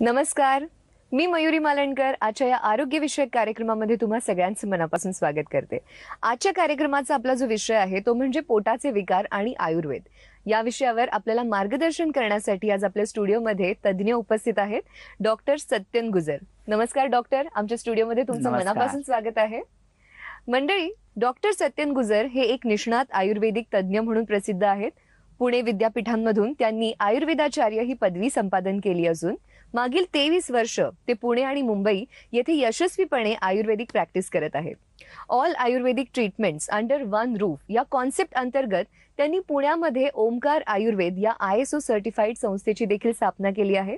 नमस्कार. मी मयुरी मालणकर आजच्या या आरोग्यविषयक कार्यक्रमामध्ये तुम्हा सगळ्यांचं मनापासून स्वागत करते. आजच्या कार्यक्रमाचा आपला जो विषय आहे तो म्हणजे पोटाचे विकार आणि आयुर्वेद. या विषयावर आपल्याला मार्गदर्शन करण्यासाठी आज आपल्या स्टुडिओमध्ये तज्ज्ञ उपस्थित आहेत डॉक्टर सत्यन गुजर. नमस्कार डॉक्टर. आमच्या स्टुडिओमध्ये तुमचं. मनापासून स्वागत आहे. मंडळी डॉक्टर सत्यन गुजर हे एक निष्णात आयुर्वेदिक तज्ज्ञ म्हणून प्रसिद्ध आहेत. पुणे विद्यापीठांमधून त्यांनी आयुर्वेदाचार्य ही पदवी संपादन केली असून मागील तेवीस वर्ष ते पुणे आणि मुंबई येथे यशस्वीपणे आयुर्वेदिक प्रॅक्टिस करत आहेत. All Ayurvedic treatments under one roof या कॉन्सेप्ट अंतर्गत त्यांनी पुण्यामध्ये ओमकार आयुर्वेद या आय एस ओ सर्टिफाईड संस्थेची देखील स्थापना केली आहे.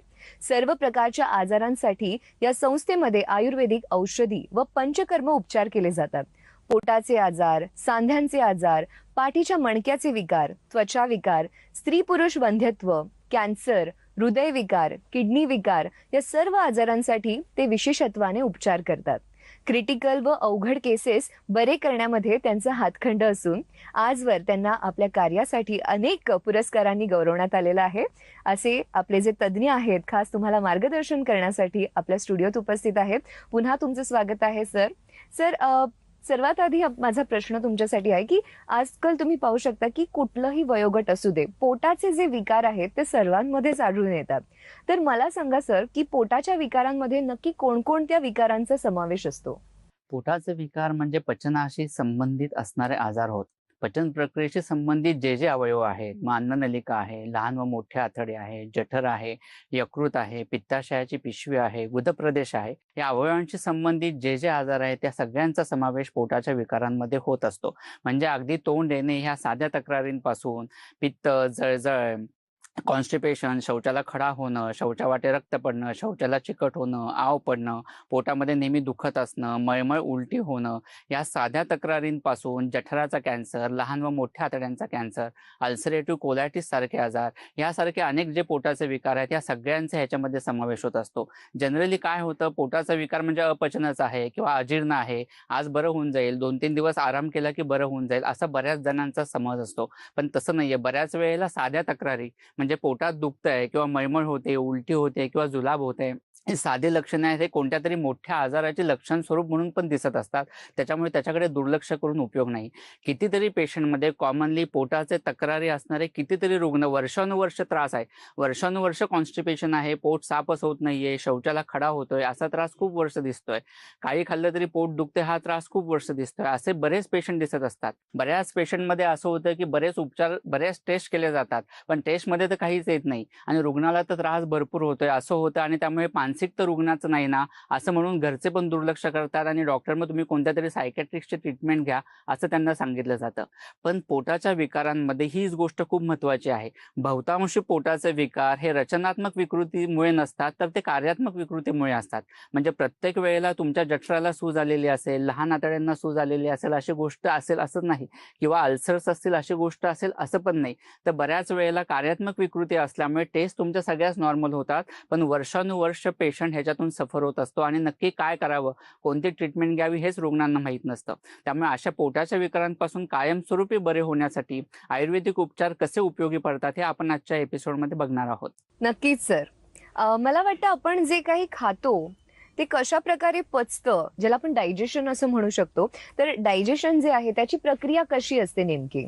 सर्व प्रकारच्या आजारांसाठी या संस्थेमध्ये आयुर्वेदिक औषधी व पंचकर्म उपचार केले जातात. पोटाचे आजार सांध्यांचे आजार पाठीच्या मणक्याचे विकार त्वचा विकार स्त्री पुरुष वंध्यत्व कॅन्सर हृदयविकार किडनी विकार या सर्व आजारांसाठी ते विशेषत्वाने उपचार करतात. क्रिटिकल व अवघड केसेस बरे करण्यामध्ये त्यांचा हातखंड असून आजवर त्यांना आपल्या कार्यासाठी अनेक पुरस्कारांनी गौरवण्यात आलेलं आहे. असे आपले जे तज्ज्ञ आहेत खास तुम्हाला मार्गदर्शन करण्यासाठी आपल्या स्टुडिओत उपस्थित आहेत. पुन्हा तुमचं स्वागत आहे सर. सर सर्वात आधी माझा प्रश्न तुमच्यासाठी आहे की आजकाल तुम्ही पाहू शकता की कुठलंही वयोगट असू दे पोटाचे जे विकार आहेत ते सर्वांमध्येच आढळून येतात. तर मला सांगा सर की पोटाच्या विकारांमध्ये नक्की कोणकोणत्या विकारांचा समावेश असतो? पोटाचे विकार म्हणजे पचनाशी संबंधित असणारे आजार होत. पचन प्रक्रियेशी संबंधित जे जे अवयव आहेत मग अन्ननलिका आहे लहान व मोठे आतडे आहे जठर आहे यकृत आहे पित्ताशयाची पिशवी आहे गुदप्रदेश आहे या अवयवांशी संबंधित जे जे आजार आहेत त्या सगळ्यांचा समावेश पोटाच्या विकारांमध्ये होत असतो. म्हणजे अगदी तोंड येणे ह्या साध्या तक्रारींपासून पित्त जळजळ कॉन्स्टिपेशन शौचाला खडा होणं शौचावाटे रक्त पडणं शौचाला चिकट होणं आव पडणं पोटामध्ये नेहमी दुखत असणं मळमळ उलटी होणं या साध्या तक्रारींपासून जठराचा कॅन्सर लहान व मोठ्या आतड्यांचा कॅन्सर अल्सरेटिव्ह कोलायटिस सारखे आजार यासारखे अनेक जे पोटाचे विकार आहेत या सगळ्यांचा ह्याच्यामध्ये समावेश होत असतो. जनरली काय होतं पोटाचा विकार म्हणजे अपचनच आहे किंवा अजीर्ण आहे आज बरं होऊन जाईल दोन तीन दिवस आराम केला की बरं होऊन जाईल असा बऱ्याच जणांचा समज असतो. पण तसं नाहीये बऱ्याच वेळेला साध्या तक्रारी म्हणजे पोटात दुखतंय किंवा मळमळ होते उलटी होते किंवा जुलाब होते हे साधे लक्षणं आहेत हे कोणत्या तरी मोठ्या आजाराचे लक्षण स्वरूप म्हणून पण दिसत असतात. त्याच्यामुळे त्याच्याकडे दुर्लक्ष करून उपयोग नाही. कितीतरी पेशंटमध्ये कॉमनली पोटाचे तक्रारी असणारे कितीतरी रुग्ण वर्षानुवर्ष त्रास आहे. वर्षानुवर्ष कॉन्स्टिपेशन आहे पोट साफच होत नाहीये शौचाला खडा होतोय असा त्रास खूप वर्ष दिसतोय. काही खाल्लं तरी पोट दुखते हा त्रास खूप वर्ष दिसतोय. असे बरेच पेशंट दिसत असतात. बऱ्याच पेशंटमध्ये असं होतं की बरेच उपचार बऱ्याच टेस्ट केले जातात. पण टेस्टमध्ये तर काहीच येत नाही. आणि रुग्णाला तर त्रास भरपूर होतोय असं होतं आणि त्यामुळे मानसिक तर रुग्णाचं नाही ना असं म्हणून घरचे पण दुर्लक्ष करतात आणि डॉक्टर मग तुम्ही कोणत्या तरी सायकॅट्रिस्टची ट्रीटमेंट घ्या असं त्यांना सांगितलं जातं. पण पोटाच्या विकारांमध्ये हीच गोष्ट खूप महत्वाची आहे. बहुतांशी पोटाचे विकार हे रचनात्मक विकृतीमुळे नसतात तर ते कार्यात्मक विकृतीमुळे असतात. म्हणजे प्रत्येक वेळेला तुमच्या जठराला सूज आलेली असेल लहान आतड्यांना सूज आलेली असेल अशी गोष्ट असेल असं नाही. किंवा अल्सर्स असतील अशी गोष्ट असेल असं पण नाही. तर बऱ्याच वेळेला कार्यात्मक विकृती असल्यामुळे टेस्ट तुमच्या सगळ्याच नॉर्मल होतात. पण वर्षानुवर्ष पेशंट ह्याच्यातून सफर होत असतो आणि नक्की काय करावं? कोणती ट्रीटमेंट घ्यावी हेच रुग्णांना माहीत नसतं. त्यामुळे अशा पोटाच्या विकारांपासून कायमस्वरूपी बरे होण्यासाठी आयुर्वेदिक उपचार कसे उपयोगी पडतात हे आपण आजच्या एपिसोडमध्ये बघणार आहोत. नक्कीच सर. मला वाटतं आपण जे काही खातो ते कशा प्रकारे पचतं ज्याला आपण डायजेशन असं म्हणू शकतो तर डायजेशन जे आहे त्याची प्रक्रिया कशी असते नेमकी?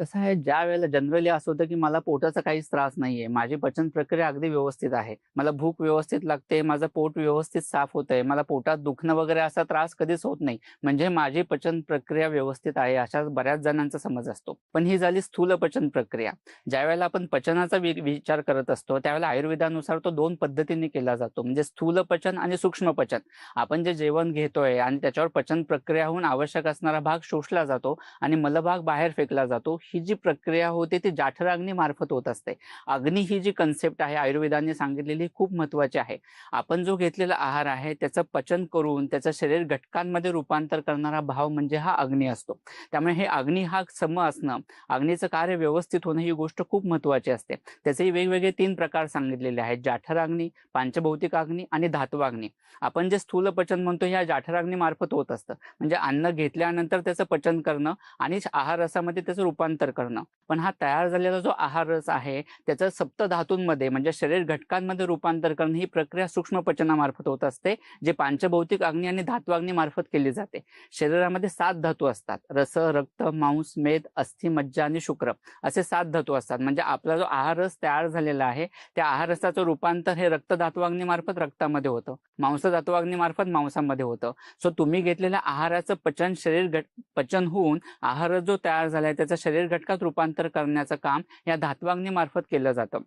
कसं आहे ज्या वेळेला जनरली असं होतं की मला पोटाचा काहीच त्रास नाहीये माझी पचन प्रक्रिया अगदी व्यवस्थित आहे मला भूक व्यवस्थित लागते माझं पोट व्यवस्थित साफ होतंय मला पोटात दुखणं वगैरे असा त्रास कधीच होत नाही म्हणजे माझी पचन प्रक्रिया व्यवस्थित आहे अशा बऱ्याच जणांचा समज असतो. पण ही झाली स्थूल पचन प्रक्रिया ज्या वेळेला आपण पचनाचा विचार करत असतो त्यावेळेला आयुर्वेदानुसार तो दोन पद्धतीने केला जातो म्हणजे स्थूल पचन आणि सूक्ष्म पचन. आपण जे जेवण घेतोय आणि त्याच्यावर पचन प्रक्रिया होऊन आवश्यक असणारा भाग शोषला जातो आणि मलभाग बाहेर फेकला जातो ही जी प्रक्रिया होते ती जाठर अग्नीमार्फत होत असते. अग्नी ही जी कन्सेप्ट आहे आयुर्वेदाने सांगितलेली ही खूप महत्वाची आहे. आपण जो घेतलेला आहार आहे त्याचं पचन करून त्याचं शरीर घटकांमध्ये रूपांतर करणारा भाव म्हणजे हा अग्नी असतो. त्यामुळे हे अग्नी हा सम असणं अग्नीचं कार्य व्यवस्थित होणं ही गोष्ट खूप महत्वाची असते. त्याचेही वेगवेगळे तीन प्रकार सांगितलेले आहेत. जाठराग्नी पांचभौतिक अग्नी आणि धातवाग्नी. आपण जे स्थूल पचन म्हणतो ह्या जाठराग्नी मार्फत होत असतं. म्हणजे अन्न घेतल्यानंतर त्याचं पचन करणं आणि आहार रसामध्ये त्याचं रूपांतर रूपांतर करणं. पण हा तयार झालेला जो आहार रस आहे त्याचं सप्तधातूंमध्ये म्हणजे शरीर घटकांमध्ये रूपांतर करणं ही प्रक्रिया सूक्ष्म पचनामार्फत होत असते जे पांचभौतिक अग्नी आणि धातू मार्फत केली जाते. शरीरामध्ये सात धातू असतात रस रक्त मांस मेद अस्थि मज्जा आणि शुक्र. असे सात धातू असतात. म्हणजे आपला जो आहार रस तयार झालेला आहे त्या आहार रसाचं रूपांतर हे रक्त धातू मार्फत रक्तामध्ये होतं. मांस धातू मार्फत मांसामध्ये होतं. सो तुम्ही घेतलेल्या आहाराचं पचन शरीर पचन होऊन आहार जो तयार झालाय त्याचं शरीर घटकात रूपांतर करण्याचं काम या धातवाग्नी मार्फत केलं जातं.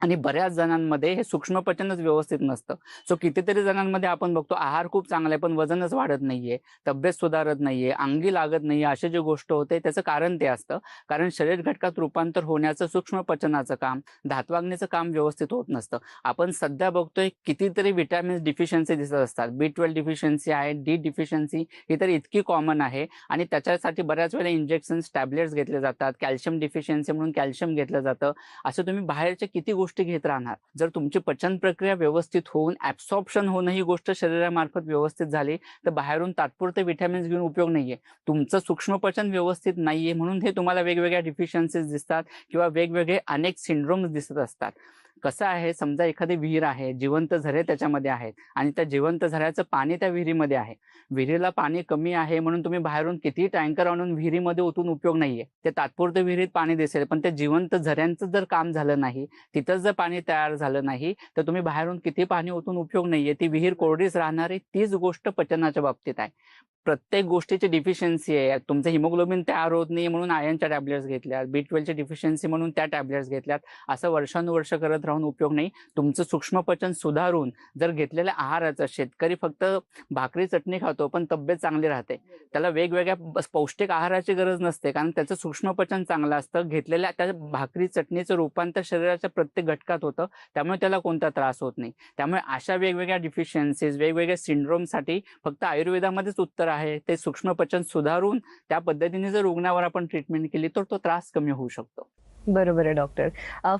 आणि बऱ्याच जणांमध्ये हे सूक्ष्म पचनच व्यवस्थित नसतं. सो कितीतरी जणांमध्ये आपण बघतो आहार खूप चांगला आहे पण वजनच वाढत नाहीये तब्येत सुधारत नाहीये अंगी लागत नाहीये अशी जी गोष्ट होते त्याचं कारण ते असतं. कारण शरीर घटकात रूपांतर होण्याचं सूक्ष्म पचनाचं काम धातवाग्नीचं काम व्यवस्थित होत नसतं. आपण सध्या बघतोय कितीतरी विटॅमिन्स डिफिशियन्सी दिसत असतात. बी ट्वेल्व डिफिशियन्सी आहे डी डिफिशियन्सी ही तर इतकी कॉमन आहे आणि त्याच्यासाठी बऱ्याच वेळा इंजेक्शन्स टॅबलेट्स घेतले जातात. कॅल्शियम डिफिशियन्सी म्हणून कॅल्शियम घेतलं जातं. असं तुम्ही बाहेरच्या किती गोष्टी घेत राहणार. जर तुमची पचन प्रक्रिया व्यवस्थित होऊन ऍब्सॉर्प्शन होणं ही गोष्ट शरीरामार्फत व्यवस्थित झाली तर बाहेरून तात्पुरते विटॅमिन्स घेऊन उपयोग नाहीये. तुमचं सूक्ष्म पचन व्यवस्थित नाहीये म्हणून हे तुम्हाला वेगवेगळ्या डिफिशियन्सीज दिसतात किंवा वेगवेगळे अनेक सिंड्रोम्स दिसत असतात. कसं आहे? समजा एखादी विहीर आहे जिवंत झरे त्याच्यामध्ये आहेत आणि त्या जिवंत झऱ्याचं पाणी त्या विहिरीमध्ये आहे. विहिरीला पाणी कमी आहे म्हणून तुम्ही बाहेरून किती टँकर आणून विहिरीमध्ये ओतून उपयोग नाहीये. ते तात्पुरते विहिरीत पाणी दिसेल पण त्या जिवंत झऱ्यांचं जर काम झालं नाही तिथं जर पाणी तयार झालं नाही तर तुम्ही बाहेरून किती पाणी ओतून उपयोग नाहीये. ती विहीर कोरडीच राहणारी तीच गोष्ट पचनाच्या बाबतीत आहे. प्रत्येक गोष्टीची डिफिशियन्सी आहे. तुमचं हिमोग्लोबिन तयार होत नाही म्हणून आयनच्या टॅबलेट्स घेतल्यात. बी ट्वेल्वची डिफिशियन्सी म्हणून त्या टॅबलेट्स घेतल्यात. असं वर्षानुवर्ष करत राहून उपयोग नाही. तुमचं सूक्ष्म पचन सुधारून जर घेतलेल्या आहाराचं शेतकरी फक्त भाकरी चटणी खातो पण तब्येत चांगली राहते. त्याला वेगवेगळ्या पौष्टिक आहाराची गरज नसते. कारण त्याचं सूक्ष्म पचन चांगलं असतं. घेतलेल्या त्या भाकरी चटणीचं रूपांतर शरीराच्या प्रत्येक घटकात होतं. त्यामुळे त्याला कोणता त्रास होत नाही. त्यामुळे अशा वेगवेगळ्या डिफिशियन्सीज वेगवेगळ्या सिंड्रोमसाठी फक्त आयुर्वेदामध्येच उत्तर आहे. ते सूक्ष्म पचन सुधारून त्या पद्धतीने जर रुग्णावर आपण ट्रीटमेंट केली तर तो त्रास कमी होऊ शकतो. बरोबर आहे डॉक्टर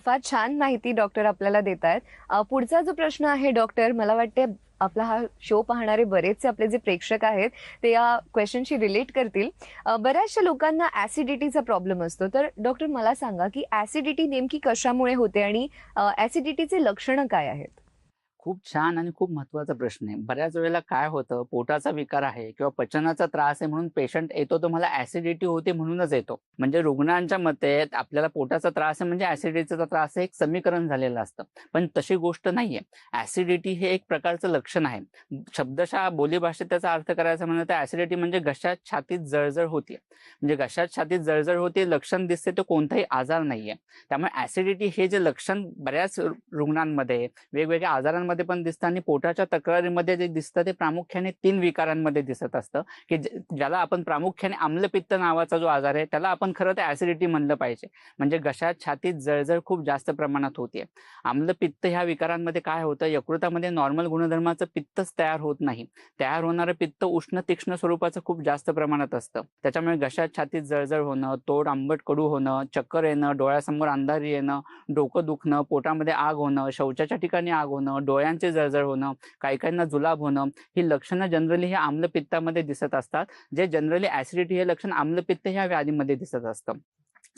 फार छान माहिती डॉक्टर आपल्याला देत आहेत पुढचा जो प्रश्न आहे डॉक्टर मला वाटते आपला हा शो पाहणारे बरेचसे आपले जे प्रेक्षक आहेत ते या क्वेश्चनशी रिलेट करतील. बऱ्याचशा लोकांना ऍसिडिटीचा प्रॉब्लेम असतो. तर डॉक्टर मला सांगा की ऍसिडिटी नेमकी कशामुळे होते आणि ऍसिडिटीचे लक्षणं काय आहेत? खूप छान आणि खूप महत्त्वाचा प्रश्न आहे. बऱ्याच वेळेला काय होतं पोटाचा विकार आहे किंवा पचनाचा त्रास आहे म्हणून पेशंट येतो तो मला ऍसिडिटी होते म्हणूनच येतो. म्हणजे रुग्णांच्या मते आपल्याला पोटाचा त्रास आहे म्हणजे ऍसिडिटीचा त्रास आहे एक समीकरण झालेलं असतं. पण तशी गोष्ट नाहीये. ऍसिडिटी हे एक प्रकारचं लक्षण आहे. शब्दशः बोलीभाषेत त्याचा अर्थ करायचा म्हणलं तर ऍसिडिटी म्हणजे घशात छातीत जळजळ होते. म्हणजे घशात छातीत जळजळ होते लक्षण दिसते तो कोणताही आजार नाहीये. त्यामुळे ऍसिडिटी हे जे लक्षण बऱ्याच रुग्णांमध्ये वेगवेगळ्या आजारांमध्ये पण दिसतं आणि पोटाच्या तक्रारीमध्ये जे दिसतं ते प्रामुख्याने तीन विकारांमध्ये दिसत असतं. की ज्याला आपण प्रामुख्याने आम्लपित्त नावाचा जो आजार आहे त्याला आपण खरं तर ऍसिडिटी म्हणलं पाहिजे. म्हणजे घशात छातीत जळजळ खूप जास्त प्रमाणात होते आम्लपित्त ह्या विकारांमध्ये काय होतं? यकृतामध्ये नॉर्मल गुणधर्माचं पित्तच तयार होत नाही. तयार होणारं पित्त उष्ण तीक्ष्ण स्वरूपाचं खूप जास्त प्रमाणात असतं. त्याच्यामुळे घशात छातीत जळजळ होणं तोड आंबट कडू होणं चक्कर येणं डोळ्यासमोर अंधारी येणं डोकं दुखणं पोटामध्ये आग होणं शौचाच्या ठिकाणी आग होणं डोळ्यांचे जळजळ होणं काही काहींना जुलाब होणं ही लक्षणं जनरली हे आम्लपित्तामध्ये दिसत असतात. जे जनरली ऍसिडिटी हे लक्षण आम्लपित्त ह्या व्याधीमध्ये दिसत असतं.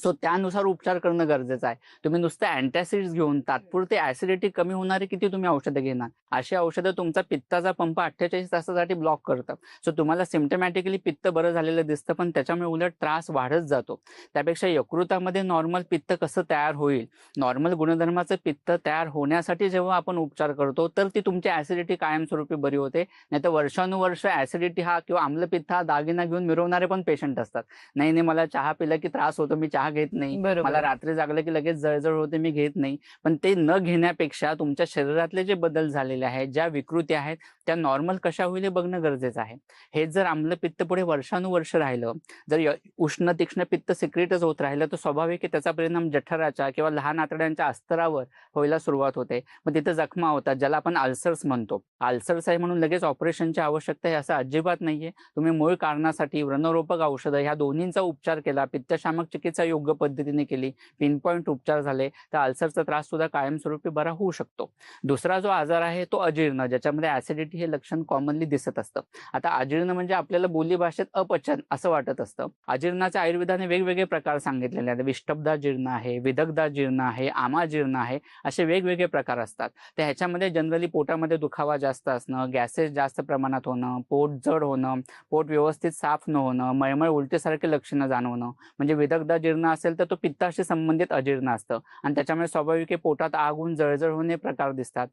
सो त्यानुसार उपचार करणं गरजेचं आहे. तुम्ही नुसतं अँटॅसिड्स घेऊन तात्पुरते ऍसिडिटी कमी होणारी किती तुम्ही औषधं घेणार? अशी औषधं तुमचा पित्ताचा पंप अठ्ठेचाळीस तासासाठी ब्लॉक करतं. सो तुम्हाला सिमटमॅटिकली पित्त बरं झालेलं दिसतं पण त्याच्यामुळे उलट त्रास वाढत जातो. त्यापेक्षा यकृतामध्ये नॉर्मल पित्त कसं तयार होईल? नॉर्मल गुणधर्माचं पित्त तयार होण्यासाठी जेव्हा आपण उपचार करतो तर ती तुमची ऍसिडिटी कायमस्वरूपी बरी होते. नाही तर वर्षानुवर्ष ऍसिडिटी हा किंवा आम्लपित्त हा दागिना घेऊन मिरवणारे पण पेशंट असतात. नाही नाही मला चहा पिला की त्रास होतो मी चहा घेत नाही. मला रात्री जागलं की लगेच जळजळ होते मी घेत नाही. पण ते न घेण्यापेक्षा तुमच्या शरीरातले जे बदल झालेले आहेत ज्या विकृती आहेत त्या नॉर्मल कशा होईल हे बघणं गरजेचं आहे. हे जर आम्लपित्त पुढे वर्षानुवर्ष राहिलं जर उष्ण तीक्ष्ण पित्त सिक्रेटच होत राहिलं तर स्वाभाविक त्याचा परिणाम जठराच्या किंवा लहान आतड्यांच्या अस्तरावर व्हायला सुरुवात होते. मग तिथे जखमा होतात ज्याला आपण अल्सर्स म्हणतो. अल्सर्स आहे म्हणून लगेच ऑपरेशनची आवश्यकता आहे असं अजिबात नाहीये. तुम्ही मूळ कारणासाठी व्रणरोपक औषधं ह्या दोन्हींचा उपचार केला पित्तशामक चिकित्सा योग्य योग्य पद्धतीने केली. पिनपॉईंट उपचार झाले तर अल्सरचा त्रास सुद्धा कायमस्वरूपी बरा होऊ शकतो. दुसरा जो आजार आहे तो अजीर्ण ज्याच्यामध्ये ऍसिडिटी हे लक्षण कॉमनली दिसत असतं. आता अजीर्ण म्हणजे आपल्याला बोली भाषेत अपचन असं वाटत असतं. अजीर्णाचे आयुर्वेदाने वेगवेगळे प्रकार सांगितलेले आहेत. विष्टब्दा जीर्ण आहे विदग्धा जीर्ण आहे आमा जीर्ण आहे असे वेगवेगळे प्रकार असतात. तर ह्याच्यामध्ये जनरली पोटामध्ये दुखावा जास्त असणं गॅसेस जास्त प्रमाणात होणं पोट जड होणं पोट व्यवस्थित साफ न होणं मळमळ उलटीसारखे लक्षणं जाणवणं म्हणजे विदग्धा जीर्ण असेल तर तो पित्ताशी संबंधित अजीर्ण असतं. आणि त्याच्यामुळे स्वाभाविक पोटात आग होऊन जळजळ होणे प्रकार दिसतात.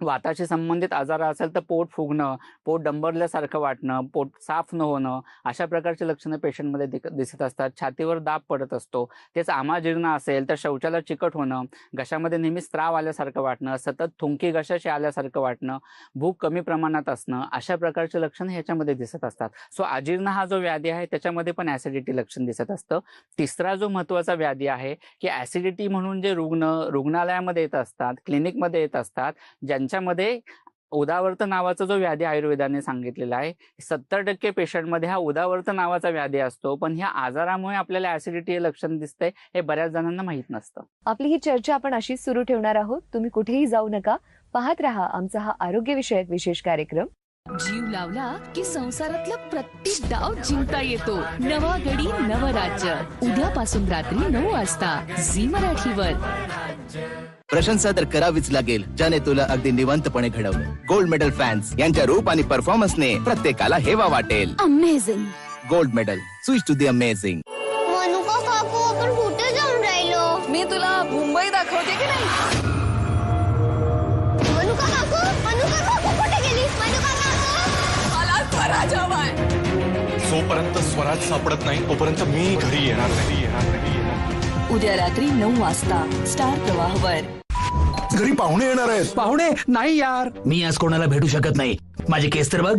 वाताशी संबंधित आजार असेल तर पोट फुगणं पोट डंबरल्यासारखं वाटणं पोट साफ न होणं अशा प्रकारचे लक्षणं पेशंटमध्ये दिसत असतात. छातीवर दाब पडत असतो. तेच आमाजीर्ण असेल तर शौचाला चिकट होणं घशामध्ये नेहमी स्त्राव आल्यासारखं वाटणं सतत थुंकी घशाशी आल्यासारखं वाटणं भूक कमी प्रमाणात असणं अशा प्रकारचे लक्षण ह्याच्यामध्ये दिसत असतात. सो आजीर्ण हा जो व्याधी आहे त्याच्यामध्ये पण ऍसिडिटी लक्षण दिसत असतं. तिसरा जो महत्त्वाचा व्याधी आहे की ऍसिडिटी म्हणून जे रुग्ण रुग्णालयामध्ये येत असतात क्लिनिकमध्ये येत असतात ज्यांच्यामध्ये उदावर्त नावाचा जो व्याधी आयुर्वेदाने सांगितलेला आहे सत्तर टक्के पेशंटमध्ये हा उदावर्त नावाचा व्याधी असतो. पण ह्या आजारामुळे आपल्याला ऍसिडिटी हे लक्षण दिसतंय हे बऱ्याच जणांना माहीत नसतं. आपली ही चर्चा आपण अशीच सुरू ठेवणार आहोत. तुम्ही कुठेही जाऊ नका. पाहत रहा आमचा हा आरोग्यविषयक विशेष कार्यक्रम. जीव लावला की संसारातला प्रत्येक डाव जिंकता येतो. नवा गडी नव राज्य. उद्यापासून रात्री नऊ वाजता झी मराठीवर. प्रशंसा तर करावीच लागेल ज्याने तुला अगदी निवंतपणे घडवलं. गोल्ड मेडल फॅन्स यांच्या रूप आणि परफॉर्मन्सने प्रत्येकाला हेवा वाटेल. Amazing gold medal switch to the amazing Manuka काकू आपण कुठे जाऊन राहिलो? मी तुला मुंबई दाखवते की नाही? मनुका काकू मनुका काकू कुठे गेली मनुका काकू? मला स्वराज हवाय. जोपर्यंत स्वराज सापडत नाही तोपर्यंत मी घरी येणार नाही येणार नाही येणार नाही. उद्या रात्री नऊ वाजता. स्टार प्रवाहवर घरी पाहुणे येणार आहेत. पाहुणे? नाही यार. मी आज कोणाला भेटू शकत नाही. माझे केस तर बघ.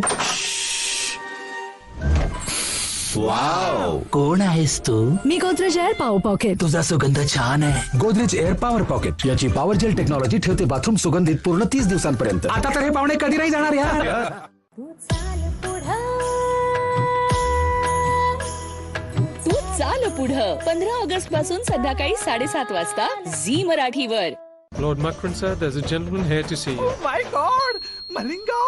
वाव. कोण आहेस तू? मी गोदरेज एअर पाव पॉकेट तुझा सुगंध छान आहे. गोदरेज एअर पॉवर पॉकेट याची पॉवर जेल टेक्नॉलॉजी ठेवते बाथरूम सुगंधित पूर्ण तीस दिवसांपर्यंत. आता तर हे पाहुणे कधी नाही जाणार यार. चाल पुढं. पंधरा ऑगस्टपासून संध्याकाळी साडेसात वाजता झी मराठीवर. Lord Macron, sir, there's a gentleman here to see you. My god Malinga!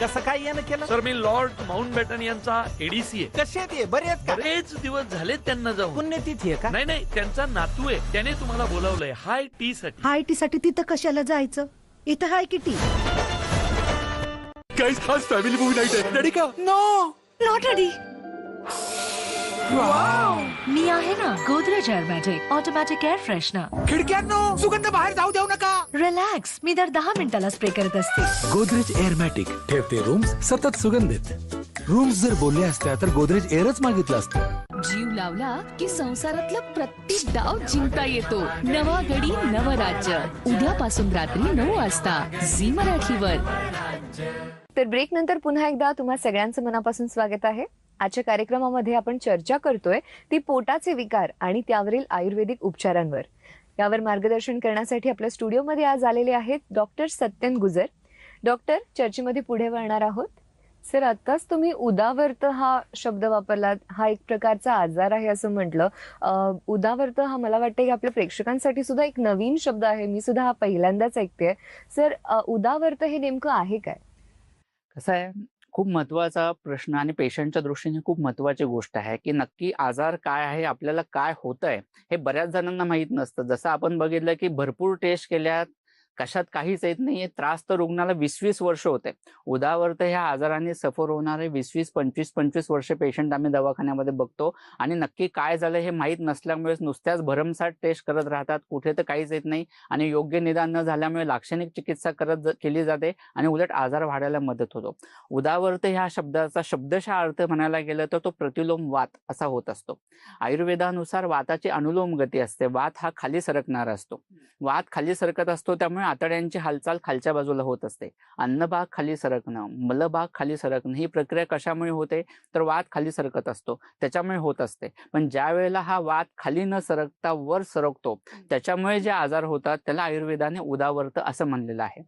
कसं काय यानं केलं? सर मी लॉर्ड माउंट बॅटन यांचा एडीसी आहे. कसे ते? बरे आहेत का? बरेच दिवस झाले त्यांना जाऊन. पुण्यतिथी आहे का? नाही नाही त्यांचा नातू आहे. त्याने तुम्हाला बोलावलंय. हाय टी साठी. हाय टी साठी तिथं कशाला जायचं? इथं हाय किती Guys, आज फॅमिली मूवी नाईट आहे. रेडी का? नॉट रेडी मी आहे ना? गोदरेज ऑटोमॅटिक एअर फ्रेशनर खिडक्यांनो सुगंध बाहेर जाऊ देऊ नका। रिलॅक्स मी दर दहा मिनिटाला स्प्रे करत असते. गोदरेज एअरमॅटिक ठेवते रूम्स सतत सुगंधित. रूम्स जर बोलले असत्या तर गोदरेज एअरच मागितलं असतं. जीव लावला की संसारातला प्रत्येक डाव जिंकता येतो. नवा गडी नव राज्य. उद्यापासून रात्री नऊ वाजता झी मराठीवर. तर ब्रेक नंतर पुन्हा एकदा तुम्हा सगळ्यांचं मनापासून स्वागत आहे. आजच्या कार्यक्रमामध्ये आपण चर्चा करतोय ती पोटाचे विकार आणि त्यावरील आयुर्वेदिक उपचारांवर. यावर मार्गदर्शन करण्यासाठी आपल्या स्टुडिओमध्ये आज आलेले आहेत डॉक्टर सत्यन गुजर. डॉक्टर चर्चेमध्ये पुढे वळणार आहोत. सर आत्ताच तुम्ही उदावर्त हा शब्द वापरलात. हा एक प्रकारचा आजार आहे असं म्हटलं. उदावर्त हा मला वाटतं की आपल्या प्रेक्षकांसाठी सुद्धा एक नवीन शब्द आहे. मी सुद्धा हा पहिल्यांदाच ऐकते सर उदावर्त हे नेमकं आहे काय? कसं आहे? खूप महत्त्वाचा प्रश्न आणि पेशंटच्या दृष्टीने खूप महत्वाची गोष्ट आहे की नक्की आजार काय आहे आपल्याला काय होत आहे हे बऱ्याच जणांना माहीत नसतं. जसं आपण बघितलं की भरपूर टेस्ट केल्यात कशात काहीच येत नाहीये. त्रास तर रुग्णाला वीस वीस वर्ष होते. उदावर्त ह्या आजाराने सफर होणारे वीस वीस पंचवीस पंचवीस वर्ष पेशंट आम्ही दवाखान्यामध्ये बघतो. आणि नक्की काय झालं हे माहीत नसल्यामुळे नुसत्याच भरमसाठ टेस्ट करत राहतात. कुठे तर काहीच येत नाही. आणि योग्य निदान न झाल्यामुळे लाक्षणिक चिकित्सा करत केली जाते आणि उलट आजार वाढायला मदत होतो. उदावर्त ह्या शब्दाचा शब्दशः अर्थ म्हणायला गेलं तर तो प्रतिलोम वात असा होत असतो. आयुर्वेदानुसार वाताची अनुलोम गती असते. वात हा खाली सरकणारा असतो. वात खाली सरकत असतो त्यामुळे आतड्यांची हालचाल खालच्या बाजूला होत असते. अन्नभाग खाली सरकणं मलभाग खाली सरकणं ही प्रक्रिया कशामुळे होते? तर वात खाली सरकत असतो. त्याच्यामुळे होत असते. पण ज्या वेळेला हा वात खाली न सरकता वर सरकतो त्याच्यामुळे जे आजार होतात त्याला आयुर्वेदाने उदावर्त असं म्हणलेलं आहे.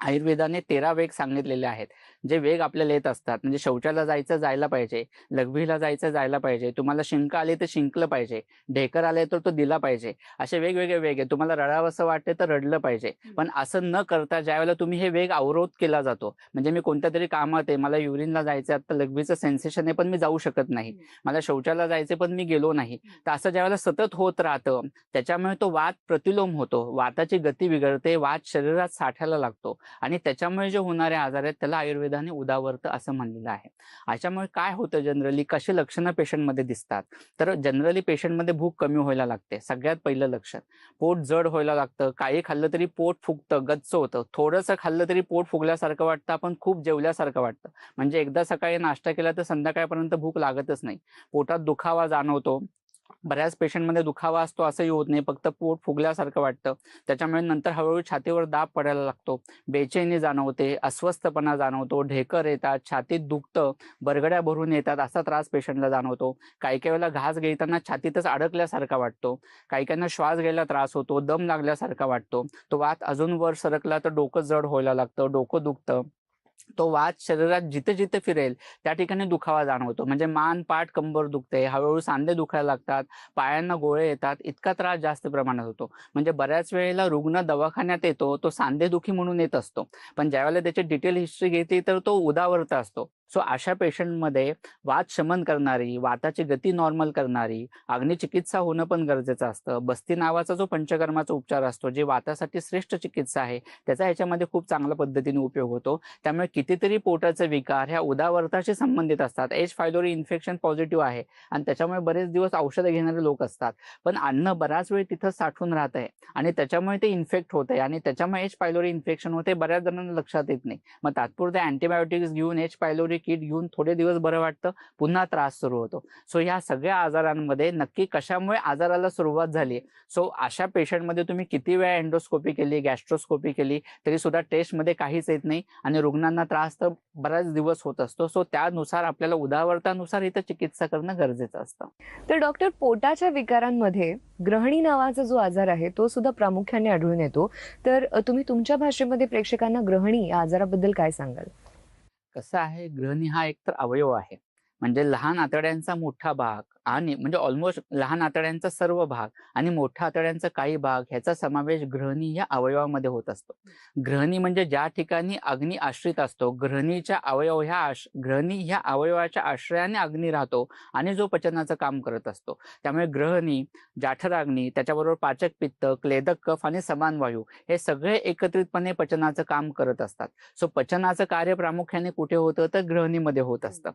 आयुर्वेदाने तेरा वेग सांगितलेले आहेत. जे वेग आपल्याला येत असतात. म्हणजे शौचाला जायचं जायला पाहिजे लघवीला जायचं जायला पाहिजे तुम्हाला शिंक आले तर शिंकलं पाहिजे ढेकर आले तर तो दिला पाहिजे असे वेगवेगळे वेग आहे तुम्हाला रडावंसं वाटते तर रडलं पाहिजे. पण असं न करता ज्यावेळेला तुम्ही हे वेग अवरोध केला जातो म्हणजे मी कोणत्या तरी कामात आहे मला युरिनला जायचं आता लघवीचं सेन्सेशन आहे पण मी जाऊ शकत नाही. मला शौचाला जायचं पण मी गेलो नाही. तर असं ज्यावेळेला सतत होत राहतं त्याच्यामुळे तो वात प्रतिलोम होतो. वाताची गती बिघडते वात शरीरात साठायला लागतो. आणि त्याच्यामुळे जे होणारे आजार आहेत त्याला औषधाने उदावरतं असं म्हणलेलं आहे. अशामुळे काय होतं जनरली कशी लक्षणं पेशंटमध्ये दिसतात? तर जनरली पेशंटमध्ये भूक कमी व्हायला लागते. सगळ्यात पहिलं लक्षण. पोट जड व्हायला लागतं. काही खाल्लं तरी पोट फुगतं गच्च होतं. थोडंसं खाल्लं तरी पोट फुगल्यासारखं वाटतं. आपण खूप जेवल्यासारखं वाटतं. म्हणजे एकदा सकाळी नाश्ता केला तर संध्याकाळपर्यंत भूक लागतच नाही. पोटात दुखावा जाणवतो. बऱ्याच पेशंटमध्ये दुखावा असतो असंही होत नाही. फक्त पोट फुगल्यासारखं वाटतं. त्याच्यामुळे नंतर हळूहळू छातीवर दाब पडायला लागतो. बेचैनी जाणवते अस्वस्थपणा जाणवतो ढेकर येतात छातीत दुखतं बरगड्या भरून येतात असा त्रास पेशंटला जाणवतो. काही काही वेळेला घास घेताना छातीतच अडकल्यासारखा वाटतो. काही काहींना श्वास घ्यायला त्रास होतो दम लागल्यासारखा वाटतो. तो वात अजून वर सरकला तर डोकं जड व्हायला लागतं डोकं दुखतं. तो वाद शरीरात जिथे जिथे फिरेल त्या ठिकाणी दुखावा जाणवतो. म्हणजे मान पाठ कंबर दुखते हळूहळू सांधे दुखायला लागतात पायांना गोळे येतात इतका त्रास जास्त प्रमाणात होतो. म्हणजे बऱ्याच वेळेला रुग्ण दवाखान्यात येतो तो सांधेदुखी म्हणून येत असतो. पण ज्यावेळेला त्याची डिटेल हिस्ट्री घेते तर तो उदावरता असतो. सो अशा पेशंटमध्ये वात शमन करणारी वाताची गती नॉर्मल करणारी अग्निचिकित्सा होणं पण गरजेचं असतं. बस्ती नावाचा जो पंचकर्माचा उपचार असतो जे वातासाठी श्रेष्ठ चिकित्सा आहे त्याचा ह्याच्यामध्ये खूप चांगल्या पद्धतीने उपयोग होतो. त्यामुळे कितीतरी पोटाचे विकार ह्या उदावर्ताशी संबंधित असतात. एच फायलोरी इन्फेक्शन पॉझिटिव्ह आहे आणि त्याच्यामुळे बरेच दिवस औषधं घेणारे लोक असतात. पण अन्न बराच वेळ तिथं साठून राहत आहे आणि त्याच्यामुळे ते इन्फेक्ट होत आहे आणि त्याच्यामुळे एच पायलोरी इन्फेक्शन होते बऱ्याच जणांना लक्षात येत नाही. मग तात्पुरते अँटीबायोटिक्स घेऊन एच पायलोरी किट घेऊन थोडे दिवस बरं वाटतं पुन्हा त्रास सुरू होतो. सो ह्या सगळ्या आजारांमध्ये नक्की कशामुळे आजाराला सुरुवात झाली सो अशा पेशंटमध्ये तुम्ही किती वेळा एन्डोस्कोपी केली गॅस्ट्रोस्कोपी केली तरी सुद्धा टेस्टमध्ये काहीच येत नाही आणि रुग्णांना त्रास तर बराच दिवस होत असतो. सो त्यानुसार आपल्याला उदावर्तानुसार इथं चिकित्सा करणं गरजेचं असतं. तर डॉक्टर पोटाच्या विकारांमध्ये ग्रहणी नावाचा जो आजार आहे तो सुद्धा प्रामुख्याने आढळून येतो. तर तुम्ही तुमच्या भाषेमध्ये प्रेक्षकांना ग्रहणी या आजाराबद्दल काय सांगाल? कसं आहे? ग्रहणी हा एक तर अवयव आहे. म्हणजे लहान आतड्यांचा मोठा भाग आणि म्हणजे ऑलमोस्ट लहान आतड्यांचा सर्व भाग आणि मोठ्या आतड्यांचा काही भाग ह्याचा समावेश ग्रहणी या अवयवामध्ये होत असतो. ग्रहणी म्हणजे ज्या ठिकाणी अग्नी आश्रित असतो ग्रहणीच्या अवयव ह्या आश ग्रहणी ह्या अवयवाच्या आश्रयाने अग्नी राहतो आणि जो पचनाचं काम करत असतो. त्यामुळे ग्रहणी जाठराग्नी त्याच्याबरोबर पाचक पित्त क्लेदक कफ आणि समान वायू हे सगळे एकत्रितपणे पचनाचं काम करत असतात. सो पचनाचं कार्य प्रामुख्याने कुठे होतं? तर ग्रहणीमध्ये होत असतं.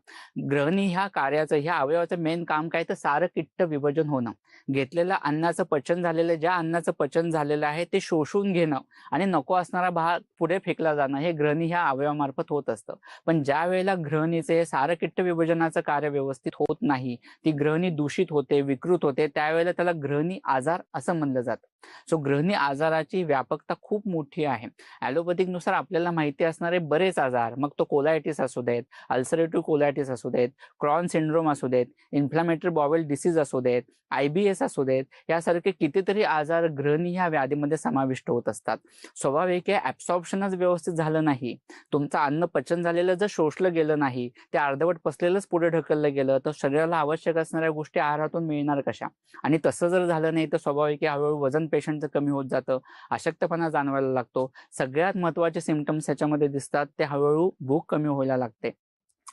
ग्रहणी ह्या कार्याचं ह्या अवयवाचं मेन काम काय तर सारं किट्ट विभाजन होणं. घेतलेलं अन्नाचं पचन झालेलं ज्या अन्नाचं पचन झालेलं आहे ते शोषून घेणं आणि नको असणारा भाग पुढे फेकला जाणं हे ग्रहणी ह्या अवयवामार्फत होत असतं. पण ज्या वेळेला ग्रहणीचे हे सारं किट्ट विभाजनाचं कार्य व्यवस्थित होत नाही ती ग्रहणी दूषित होते विकृत होते त्यावेळेला त्याला ग्रहणी आजार असं म्हणलं जातं. सो ग्रहणी आजाराची व्यापकता खूप मोठी आहे. ॲलोपॅथिकनुसार आपल्याला माहिती असणारे बरेच आजार मग तो कोलायटिस असू देत अल्सरेटिव्ह कोलायटिस असू देत क्रॉन सिंड्रोम असू देत इन्फ्लामेटरी बॉवेल डिसीज असू देत आय बी एस असू देत यासारखे कितीतरी आजार ग्रहणी ह्या व्याधीमध्ये समाविष्ट होत असतात. स्वाभाविक आहे ऍब्सॉर्प्शनच व्यवस्थित झालं नाही. तुमचं अन्न पचन झालेलं जर शोषलं गेलं नाही ते अर्धवट पसलेलंच पुढे ढकललं गेलं तर शरीराला आवश्यक असणाऱ्या गोष्टी आहारातून मिळणार कशा? आणि तसं जर झालं नाही तर स्वाभाविक आहे हळूहळू वजन पेशंटचं कमी होत जातं. अशक्तपणा जाणवायला लागतो. सगळ्यात महत्त्वाचे सिमटम्स याच्यामध्ये दिसतात ते हळूहळू भूक कमी व्हायला लागते.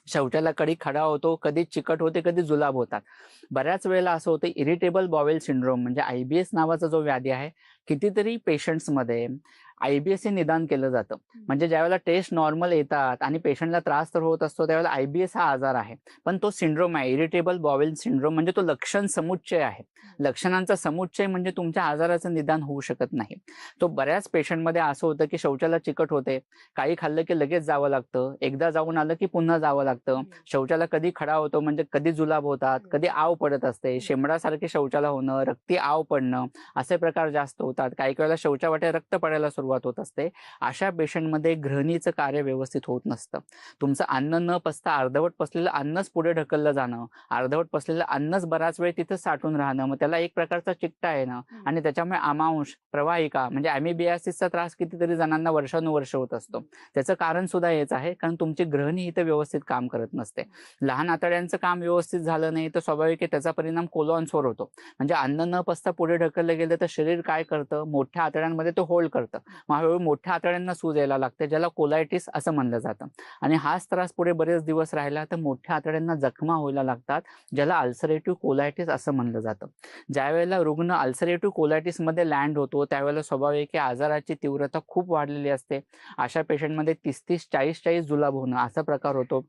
शौचाला कधी खडा होतो कधी चिकट होते कधी जुलाब होतात. बऱ्याच वेळेला असं होतं इरिटेबल बॉवेल सिंड्रोम म्हणजे आय बी एस नावाचा जो व्याधी आहे कितीतरी पेशंट्समध्ये आयबीएस हे निदान केलं जातं. म्हणजे ज्यावेळेला टेस्ट नॉर्मल येतात आणि पेशंटला त्रास तर होत असतो त्यावेळेला आयबीएस हा आजार आहे. पण तो सिंड्रोम आहे इरिटेबल बॉवेल सिंड्रोम म्हणजे तो लक्षण समुच्चय आहे. लक्षणांचा समुच्चय म्हणजे तुमच्या आजाराचं निदान होऊ शकत नाही. तो बऱ्याच पेशंटमध्ये असं होतं की शौचाला चिकट होते काही खाल्लं की लगेच जावं लागतं एकदा जाऊन आलं की पुन्हा जावं लागतं. शौचाला कधी खडा होतो म्हणजे कधी जुलाब होतात कधी आव पडत असते शेंबडासारखे शौचाला होणं रक्ती आव पडणं असे प्रकार जास्त होतात. काही काही वेळेला शौचावाटे रक्त पडायला सुरू सुरुवात होत असते. अशा पेशंटमध्ये ग्रहणीचं कार्य व्यवस्थित होत नसतं. तुमचं अन्न न पचता अर्धवट पसलेलं अन्नच पुढे ढकललं जाणं अर्धवट पसलेलं अन्नच बराच वेळ तिथं साठून राहणं मग त्याला एक प्रकारचा चिकटा येणं आणि त्याच्यामुळे अमांश प्रवाहिका म्हणजे अॅमिबियासिसचा त्रास कितीतरी जणांना वर्षानुवर्ष होत असतो. त्याचं कारण सुद्धा हेच आहे कारण तुमची ग्रहणी इथं व्यवस्थित काम करत नसते. लहान आतड्यांचं काम व्यवस्थित झालं नाही तर स्वाभाविक आहे त्याचा परिणाम कोलॉन्सवर होतो. म्हणजे अन्न न पचता पुढे ढकललं गेलं तर शरीर काय करतं? मोठ्या आतड्यांमध्ये ते होल्ड करतं. मग हळूहळू मोठ्या आतड्यांना सूज यायला लागते ज्याला कोलायटिस असं म्हणलं जातं. आणि हाच त्रास पुढे बरेच दिवस राहिला तर मोठ्या आतड्यांना जखमा व्हायला लागतात ज्याला अल्सरेटिव्ह कोलायटिस असं म्हणलं जातं. ज्या वेळेला रुग्ण अल्सरेटिव्ह कोलायटिसमध्ये लँड होतो त्यावेळेला स्वाभाविक आहे आजाराची तीव्रता खूप वाढलेली असते. अशा पेशंटमध्ये तीस तीस चाळीस चाळीस जुलाब होणं असा प्रकार होतो.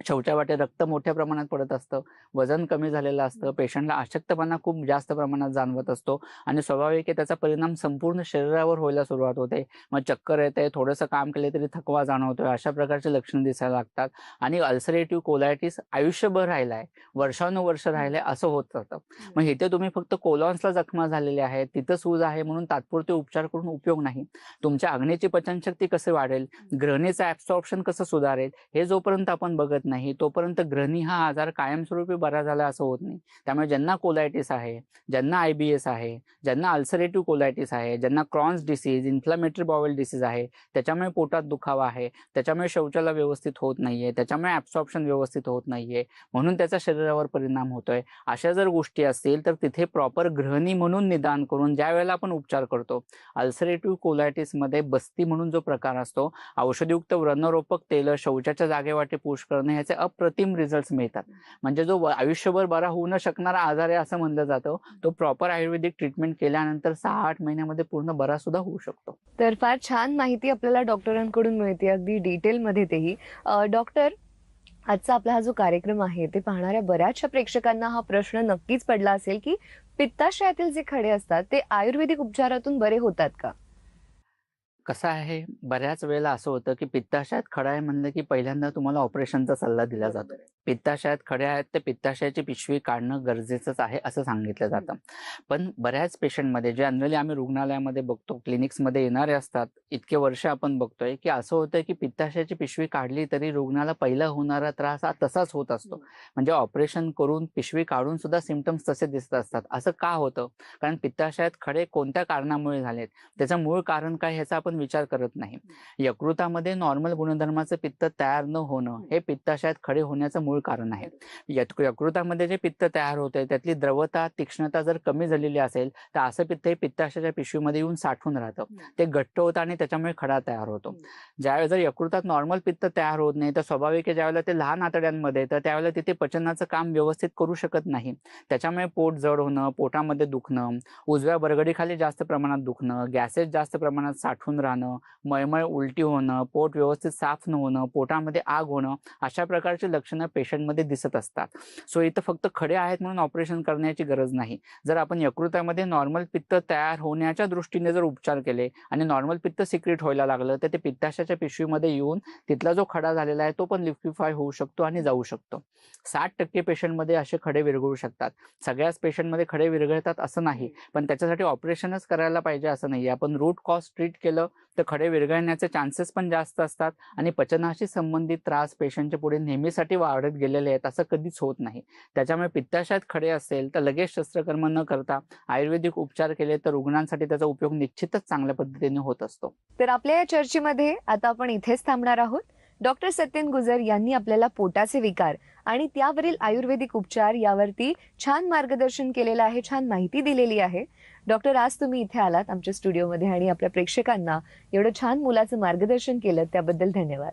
शौचावाटे रक्त मोठ्या प्रमाणात पडत असतं. वजन कमी झालेलं असतं. पेशंटला अशक्तपणा खूप जास्त प्रमाणात जाणवत असतो आणि स्वाभाविक आहे त्याचा परिणाम संपूर्ण शरीरावर व्हायला सुरुवात होते. मग चक्कर येते थोडंसं काम केले तरी थकवा जाणवतोय अशा प्रकारचे लक्षणं दिसायला लागतात आणि अल्सरेटिव्ह कोलायटिस आयुष्यभर राहिलाय वर्षानुवर्ष राहिलंय असं होत जातं. मग इथे तुम्ही फक्त कोलॉन्सला जखमा झालेले आहेत तिथं सूज आहे म्हणून तात्पुरते उपचार करून उपयोग नाही. तुमच्या अग्नीची पचनशक्ती कसे वाढेल? ग्रहणीचं ऍब्सॉर्प्शन कसं सुधारेल? हे जोपर्यंत आपण बघत नाही. तोपर्यंत ग्रहणी हा आजार कायमस्वरूपी बरा झाला असं होत नाही. त्यामुळे ज्यांना कोलायटिस आहे ज्यांना आयबीएस आहे ज्यांना अल्सरेटिव्ह कोलायटिस आहे ज्यांना Crohn's disease inflammatory bowel disease आहे त्याच्यामुळे पोटात दुखावा आहे त्याच्यामुळे शौचाला व्यवस्थित होत नाहीये त्याच्यामुळे ऍब्सॉर्प्शन व्यवस्थित होत नाहीये म्हणून त्याचा शरीरावर परिणाम होतोय. अशा जर गोष्टी असतील तर तिथे प्रॉपर ग्रहणी म्हणून निदान करून ज्या वेळेला आपण उपचार करतो अल्सरेटिव्ह कोलायटिसमध्ये बस्ती म्हणून जो प्रकार असतो औषधयुक्त व्रणरोपक तेल शौचाच्या जागेवाटे पुश करणे ह्याचे अप्रतिम रिझल्ट मिळतात. म्हणजे जो आयुष्यभर बरा होऊ न शकणारा आजार आहे असं म्हणलं जातं तो प्रॉपर आयुर्वेदिक ट्रीटमेंट केल्यानंतर सहा आठ महिन्यामध्ये पूर्ण बरा सुद्धा होऊ शकतो. तर फार छान माहिती आपल्याला डॉक्टरांकडून मिळते अगदी डिटेलमध्ये तेही. डॉक्टर आजचा आपला हा जो कार्यक्रम आहे ते पाहणाऱ्या बऱ्याचशा प्रेक्षकांना हा प्रश्न नक्कीच पडला असेल की पित्ताशयातील जे खडे असतात ते आयुर्वेदिक उपचारातून बरे होतात का? कसं आहे? बऱ्याच वेळेला असं होतं की पित्ताशयात खडा आहे म्हणलं की पहिल्यांदा तुम्हाला ऑपरेशनचा सल्ला दिला जातो. पित्ताशयात खडे आहेत तर पित्ताशयाची पिशवी काढणं गरजेचंच आहे असं सांगितलं जातं. पण बऱ्याच पेशंटमध्ये जे जनरली आम्ही रुग्णालयामध्ये बघतो क्लिनिक्समध्ये येणारे असतात इतके वर्ष आपण बघतोय की असं होतं की पित्ताशयाची पिशवी काढली तरी रुग्णाला पहिला होणारा त्रास हा तसाच होत असतो. म्हणजे ऑपरेशन करून पिशवी काढून सुद्धा सिमटम्स तसे दिसत असतात. असं का होतं? कारण पित्ताशयात खडे कोणत्या कारणामुळे झालेत? त्याचं मूळ कारण काय ह्याचा आपण विचार करत नाही. यकृतामध्ये नॉर्मल गुणधर्माचं पित्त तयार न होणं हे. पित्ताशयात खडे होण्याचं मूळ कारण आहे. यकृतामध्ये जे पित्त तयार होते त्यातली द्रवता तीक्ष्णता जर कमी झालेली असेल तर असं पित्त हे पित्ताशयाच्या पिशवीमध्ये येऊन साठून राहतं. ते घट्ट होतं आणि त्याच्यामुळे खडा तयार होतो. ज्यावेळेस जर यकृतात नॉर्मल पित्त तयार होत नाही तर स्वाभाविक आहे ज्यावेळेला ते लहान आतड्यांमध्ये तर त्यावेळेला तिथे पचनाचं काम व्यवस्थित करू शकत नाही. त्याच्यामुळे पोट जड होणं पोटामध्ये दुखणं उजव्या बरगडीखाली जास्त प्रमाणात दुखणं गॅसेस जास्त प्रमाणात साठून राहणं मळमळ उलटी होणं पोट व्यवस्थित साफ न होणं पोटामध्ये आग होणं अशा प्रकारची लक्षणं पेशंटमध्ये दिसत असतात. सो इथं फक्त खडे आहेत म्हणून ऑपरेशन करण्याची गरज नाही. जर आपण यकृतामध्ये नॉर्मल पित्त तयार होण्याच्या दृष्टीने जर उपचार केले आणि नॉर्मल पित्त सिक्रेट व्हायला लागलं तर ते पित्ताशाच्या पिशवीमध्ये येऊन तिथला जो खडा झालेला आहे तो पण लिक्विफाय होऊ शकतो आणि जाऊ शकतो. साठ टक्के पेशंटमध्ये असे खडे विरघळू शकतात. सगळ्याच पेशंटमध्ये खडे विरघळतात असं नाही. पण त्याच्यासाठी ऑपरेशनच करायला पाहिजे असं नाही. आपण रूट कॉज ट्रीट केलं तर खडे विरघळण्याचे चान्सेस पण जास्त असतात आणि पचनाशी संबंधित त्रास पेशंटच्या पुढे नेहमीसाठी वाढत गेलेले आहेत असं कधीच होत नाही. त्याच्यामुळे पित्ताशयात खडे असेल तर लगेच शस्त्रकर्म न करता आयुर्वेदिक उपचार केले तर रुग्णांसाठी त्याचा उपयोग निश्चितच चांगल्या पद्धतीने होत असतो. तर आपल्या या चर्चेमध्ये आता आपण इथेच थांबणार आहोत. डॉक्टर सत्यन गुजर यांनी आपल्याला पोटाचे विकार आणि त्यावरील आयुर्वेदिक उपचार यावरती छान मार्गदर्शन केलेलं आहे छान माहिती दिलेली आहे. डॉक्टर आज तुम्ही इथे आलात आमच्या स्टुडिओमध्ये आणि आपल्या प्रेक्षकांना एवढं छान मुलाचं मार्गदर्शन केलं त्याबद्दल धन्यवाद.